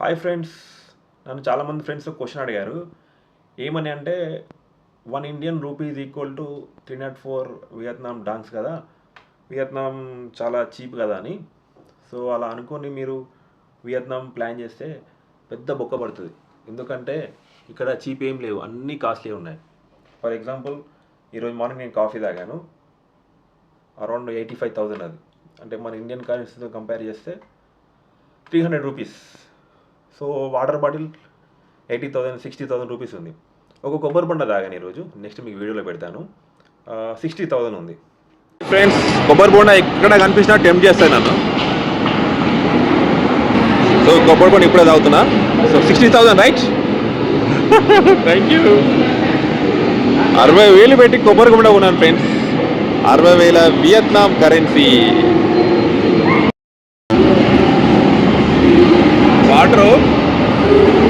Hi friends. నన్ను చాలామంది friends question అడిగారు. ఏమని అంటే one Indian rupee is equal to three naught four Vietnam dongs కదా. వియత్నాం చాలా చీప్ కదా అని. సో అలా అనుకొని మీరు వియత్నాం ప్లాన్ చేస్తే పెద్ద బొక్క పడుతుంది. ఎందుకంటే ఇక్కడ చీప్ ఏం లేవు. అన్నీ కాస్ట్లీ ఉన్నాయి. ఫర్ ఎగ్జాంపుల్ ఈరోజు మార్నింగ్ నేను కాఫీ తాగాను. అరౌండ్ ఎయిటీ ఫైవ్ థౌజండ్ అది. అంటే మన ఇండియన్ కరెన్సీతో కంపేర్ చేస్తే three hundred rupees. So water bottle eighty thousand sixty thousand rupees ఉంది. ఒక కొబ్బరి బండ తాగాను ఈరోజు నెక్స్ట్ మీకు వీడియోలో పెడతాను. సిక్స్టీ థౌసండ్ ఉంది. ఫ్రెండ్స్ కొబ్బరి బోండా ఎక్కడ కనిపించినా టెంప్ చేస్తాయి నన్ను. సో కొబ్బరి బోండా ఇప్పుడే తాగుతున్నా. So sixty thousand right thank you అరవై వేలు పెట్టి కొబ్బరి బోండా కొన్నాను ఫ్రెండ్స్ అరవై వేల వియత్నాం కరెన్సీ వాటరు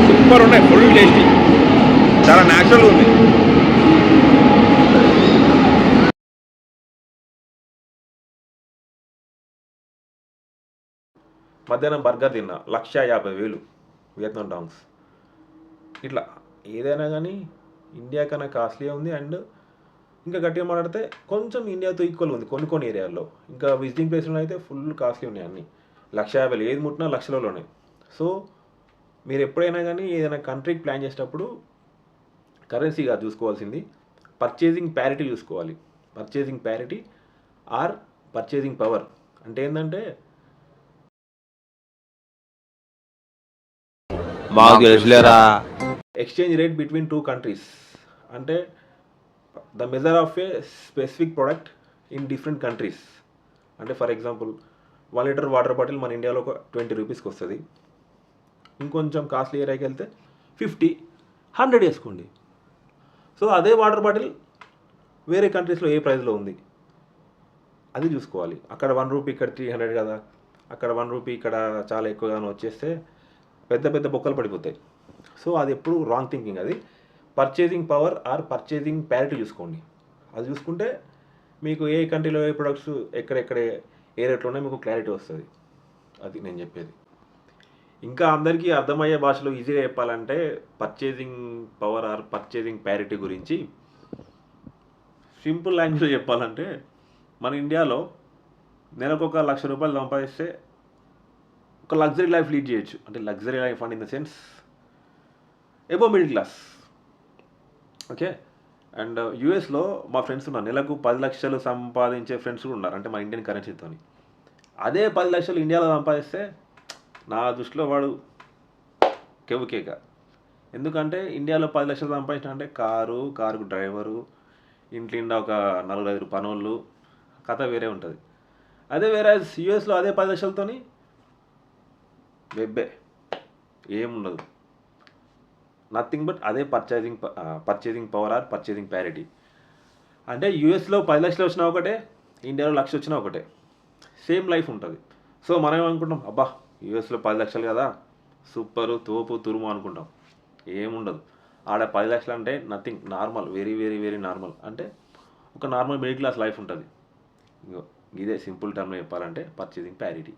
సూపర్ ఉన్నాయి ఫుల్ టేస్టీ. చాలా న్యాచురల్ ఉంది మధ్యాహ్నం బర్గర్ తిన్నా లక్ష యాభై వేలు వియత్నాం డాంగ్స్. ఇట్లా ఏదైనా కానీ ఇండియా కన్నా కాస్ట్లీ ఉంది అండ్ ఇంకా గట్టిగా మాట్లాడితే కొంచెం ఇండియాతో ఈక్వల్ ఉంది కొన్ని కొన్ని ఏరియాల్లో. ఇంకా విజిటింగ్ ప్లేస్లో అయితే ఫుల్ కాస్ట్లీ ఉన్నాయి అన్నీ. లక్ష యాభై ఏది ముట్టినా లక్షలలోనే సో మీరు ఎప్పుడైనా కానీ ఏదైనా కంట్రీకి ప్లాన్ చేసేటప్పుడు కరెన్సీ కాదు చూసుకోవాల్సింది. పర్చేసింగ్ ప్యారిటీ చూసుకోవాలి. Purchasing parity or purchasing power అంటే ఏంటంటే exchange rate between two countries అంటే the measure of a specific product in different countries అంటే for example one litre water bottle మన ఇండియాలో ఒక ట్వంటీ రూపీస్కి వస్తుంది. ఇంకొంచెం కాస్ట్లీ ఏరియాకి వెళ్తే ఫిఫ్టీ హండ్రెడ్ వేసుకోండి. సో అదే వాటర్ బాటిల్ వేరే కంట్రీస్లో ఏ ప్రైస్లో ఉంది? అది చూసుకోవాలి. అక్కడ వన్ రూపీ ఇక్కడ త్రీ హండ్రెడ్ కదా. అక్కడ వన్ రూపీ ఇక్కడ చాలా ఎక్కువగానే వచ్చేస్తే పెద్ద పెద్ద బొక్కలు పడిపోతాయి. సో అది ఎప్పుడు రాంగ్ థింకింగ్ అది. Purchasing power or purchasing parity చూసుకోండి. అది చూసుకుంటే మీకు ఏ కంట్రీలో ఏ ప్రొడక్ట్స్ ఎక్కడెక్కడ ఏ రేట్లో ఉన్నాయో మీకు క్లారిటీ వస్తుంది. అది నేను చెప్పేది. ఇంకా అందరికీ అర్థమయ్యే భాషలో ఈజీగా చెప్పాలంటే purchasing power or purchasing parity గురించి సింపుల్ లాంగ్వేజ్లో చెప్పాలంటే మన ఇండియాలో నెలకు ఒక లక్ష రూపాయలు సంపాదిస్తే ఒక లగ్జరీ లైఫ్ లీడ్ చేయొచ్చు. అంటే luxury life and in the sense above middle class okay and యూఎస్లో మా ఫ్రెండ్స్ ఉన్నారు. నెలకు పది లక్షలు సంపాదించే ఫ్రెండ్స్ కూడా ఉన్నారు. అంటే మా ఇండియన్ కరెన్సీతో అదే పది లక్షలు ఇండియాలో సంపాదిస్తే నా దృష్టిలో వాడు కెవుకేక కేక ఎందుకంటే ఇండియాలో పది లక్షలు సంపాదించిన అంటే కారు కారుకు డ్రైవరు ఇంట్లో ఒక నలుగురు ఐదు పనులు కథ వేరే ఉంటుంది. అదే వేరే యూఎస్లో అదే పది లక్షలతోని వెబ్బే. ఏముండదు. నథింగ్ బట్ అదే purchasing purchasing power or purchasing parity అంటే యూఎస్లో పది లక్షలు వచ్చినా ఒకటే ఇండియాలో లక్ష వచ్చినా ఒకటే. సేమ్ లైఫ్ ఉంటుంది. సో మనం ఏమనుకుంటాం అబ్బా యూఎస్లో పది లక్షలు కదా? సూపరు తోపు తురుము అనుకుంటాం. ఏముండదు. ఆడ పది లక్షలు అంటే nothing normal very very very normal అంటే ఒక నార్మల్ మిడిల్ క్లాస్ లైఫ్ ఉంటుంది. ఇదే సింపుల్ టర్మ్లో చెప్పాలంటే పర్చేసింగ్ ప్యారిటీ